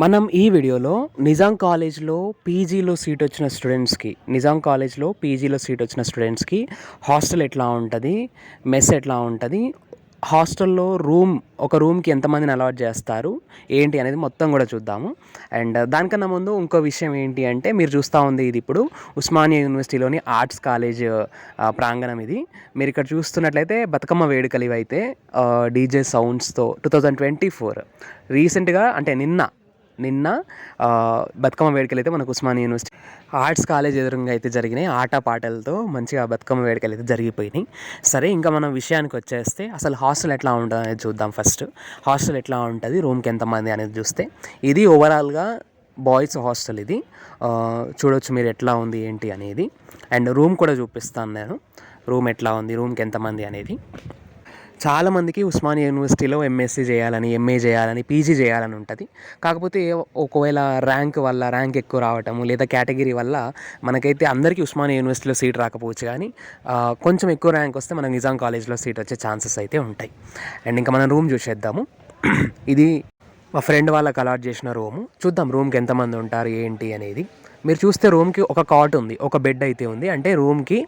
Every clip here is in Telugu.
మనం ఈ వీడియోలో నిజాం కాలేజ్లో పీజీలో సీట్ వచ్చిన స్టూడెంట్స్కి నిజాం కాలేజ్లో పీజీలో సీట్ వచ్చిన స్టూడెంట్స్కి హాస్టల్ ఎట్లా ఉంటుంది మెస్ ఎట్లా ఉంటుంది హాస్టల్లో రూమ్ ఒక రూమ్కి ఎంతమందిని అలవాట్ చేస్తారు ఏంటి అనేది మొత్తం కూడా చూద్దాము. అండ్ దానికన్నా ముందు ఇంకో విషయం ఏంటి అంటే మీరు చూస్తూ ఉంది ఇది ఇప్పుడు ఉస్మానియా యూనివర్సిటీలోని ఆర్ట్స్ కాలేజ్ ప్రాంగణం ఇది. మీరు ఇక్కడ చూస్తున్నట్లయితే బతుకమ్మ వేడుకలు ఇవైతే డీజే సౌండ్స్తో టూ థౌజండ్ ట్వంటీ ఫోర్. రీసెంట్గా అంటే నిన్న నిన్న బతుకమ్మ వేడుకలు అయితే మనకు ఉస్మానియా యూనివర్సిటీ ఆర్ట్స్ కాలేజ్ ఎదురుగా అయితే జరిగినాయి. ఆట పాటలతో మంచిగా బతుకమ్మ వేడుకలు అయితే జరిగిపోయినాయి. సరే ఇంకా మనం విషయానికి వచ్చేస్తే అసలు హాస్టల్ ఎట్లా ఉంటుంది అనేది చూద్దాం ఫస్ట్. హాస్టల్ ఎట్లా ఉంటుంది? రూమ్కి ఎంతమంది అనేది చూస్తే ఇది ఓవరాల్గా బాయ్స్ హాస్టల్ ఇది. చూడొచ్చు మీరు ఎట్లా ఉంది ఏంటి అనేది. అండ్ రూమ్ కూడా చూపిస్తాను నేను. రూమ్ ఎట్లా ఉంది? రూమ్కి ఎంతమంది అనేది. చాలామందికి ఉస్మానియా యూనివర్సిటీలో ఎంఎస్సీ చేయాలని ఎంఏ చేయాలని పీజీ చేయాలని ఉంటుంది. కాకపోతే ఒకవేళ ర్యాంక్ వల్ల ర్యాంక్ ఎక్కువ రావటము లేదా కేటగిరీ వల్ల మనకైతే అందరికీ ఉస్మానియా యూనివర్సిటీలో సీట్ రాకపోవచ్చు కానీ కొంచెం ఎక్కువ ర్యాంక్ వస్తే మనకు నిజాం కాలేజ్లో సీట్ వచ్చే ఛాన్సెస్ అయితే ఉంటాయి. అండ్ ఇంకా మనం రూమ్ చూసేద్దాము. ఇది మా ఫ్రెండ్ వాళ్ళకి అలాట్ చేసిన రూము. చూద్దాం రూమ్కి ఎంతమంది ఉంటారు ఏంటి అనేది. మీరు చూస్తే రూమ్కి ఒక కాట్ ఉంది ఒక బెడ్ అయితే ఉంది. అంటే రూమ్కి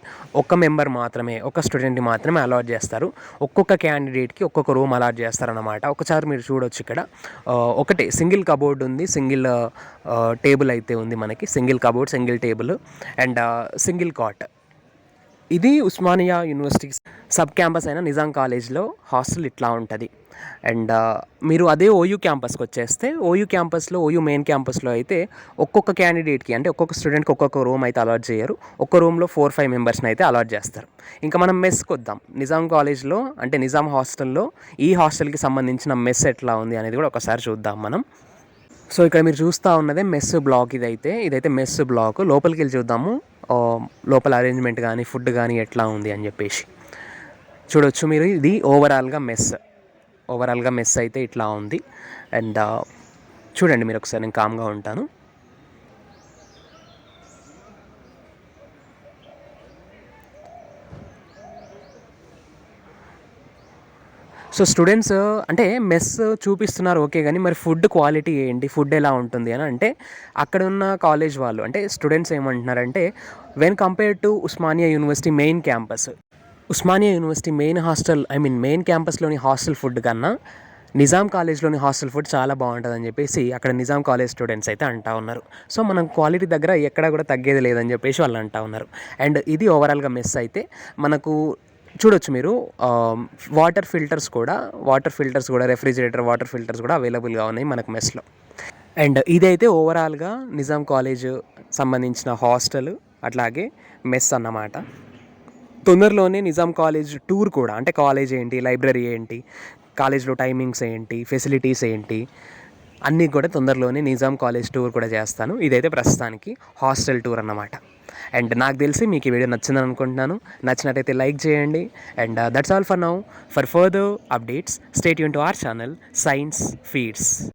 ఒక్క మెంబర్ మాత్రమే ఒక స్టూడెంట్ని మాత్రమే అలాట్ చేస్తారు. ఒక్కొక్క క్యాండిడేట్కి ఒక్కొక్క రూమ్ అలాట్ చేస్తారనమాట ఒకసారి మీరు చూడొచ్చు ఇక్కడ. ఒకటే సింగిల్ కబోర్డ్ ఉంది సింగిల్ టేబుల్ అయితే ఉంది మనకి. Single cupboard single table and single cot ఇది ఉస్మానియా యూనివర్సిటీ సబ్ క్యాంపస్ అయిన నిజాం కాలేజ్లో హాస్టల్ ఇట్లా ఉంటుంది. అండ్ మీరు అదే ఓయూ క్యాంపస్కి వచ్చేస్తే ఓయూ క్యాంపస్లో ఓయూ మెయిన్ క్యాంపస్లో అయితే ఒక్కొక్క క్యాండిడేట్కి అంటే ఒక్కొక్క స్టూడెంట్కి ఒక్కొక్క రూమ్ అయితే అలాట్ చేయరు. ఒక్క రూమ్లో ఫోర్ ఫైవ్ మెంబర్స్ని అయితే అలాట్ చేస్తారు. ఇంకా మనం మెస్కి వద్దాం. నిజాం కాలేజ్లో అంటే నిజాం హాస్టల్లో ఈ హాస్టల్కి సంబంధించిన మెస్ ఎట్లా ఉంది అనేది కూడా ఒకసారి చూద్దాం మనం. సో ఇక్కడ మీరు చూస్తూ ఉన్నదే మెస్ బ్లాక్ ఇదైతే. ఇదైతే మెస్ బ్లాక్. లోపలికి వెళ్ళి చూద్దాము. లోపల అరేంజ్మెంట్ కానీ ఫుడ్ కానీ ఎట్లా ఉంది అని చెప్పేసి. చూడొచ్చు మీరు ఇది ఓవరాల్గా మెస్ ఓవరాల్గా మెస్ అయితే ఇట్లా ఉంది. అండ్ చూడండి మీరు ఒకసారి నేను కామ్గా ఉంటాను. సో స్టూడెంట్స్ అంటే మెస్ చూపిస్తున్నారు ఓకే కానీ మరి ఫుడ్ క్వాలిటీ ఏంటి? ఫుడ్ ఎలా ఉంటుంది అని అంటే అక్కడ ఉన్న కాలేజ్ వాళ్ళు అంటే స్టూడెంట్స్ ఏమంటున్నారంటే when compare to Osmania university main campus Osmania university main hostel I mean main క్యాంపస్లోని hostel food కన్నా నిజాం కాలేజ్లోని హాస్టల్ ఫుడ్ చాలా బాగుంటుందని చెప్పేసి అక్కడ నిజాం కాలేజ్ స్టూడెంట్స్ అయితే అంటా ఉన్నారు. సో మనం క్వాలిటీ దగ్గర ఎక్కడా కూడా తగ్గేది లేదని చెప్పేసి వాళ్ళు అంటా ఉన్నారు. అండ్ ఇది ఓవరాల్గా మిస్ అయితే మనకు చూడొచ్చు మీరు వాటర్ ఫిల్టర్స్ కూడా వాటర్ ఫిల్టర్స్ కూడా రెఫ్రిజిరేటర్ వాటర్ ఫిల్టర్స్ కూడా అవైలబుల్గా ఉన్నాయి మనకు మెస్లో. అండ్ ఇదైతే ఓవరాల్గా నిజాం కాలేజ్ సంబంధించిన హాస్టల్ అట్లాగే మెస్ అన్నమాట. తొందరలోనే నిజాం కాలేజ్ టూర్ కూడా అంటే కాలేజ్ ఏంటి లైబ్రరీ ఏంటి కాలేజ్లో టైమింగ్స్ ఏంటి ఫెసిలిటీస్ ఏంటి అన్నీ కూడా తొందరలోనే నిజాం కాలేజ్ టూర్ కూడా చేస్తాను. ఇదైతే ప్రస్తుతానికి హాస్టల్ టూర్ అన్నమాట. అండ్ నాకు తెలిసి మీకు ఈ వీడియో నచ్చిందని అనుకుంటున్నాను. నచ్చినట్టయితే లైక్ చేయండి. And that's all for now for further updates stay Yoon to our channel science feeds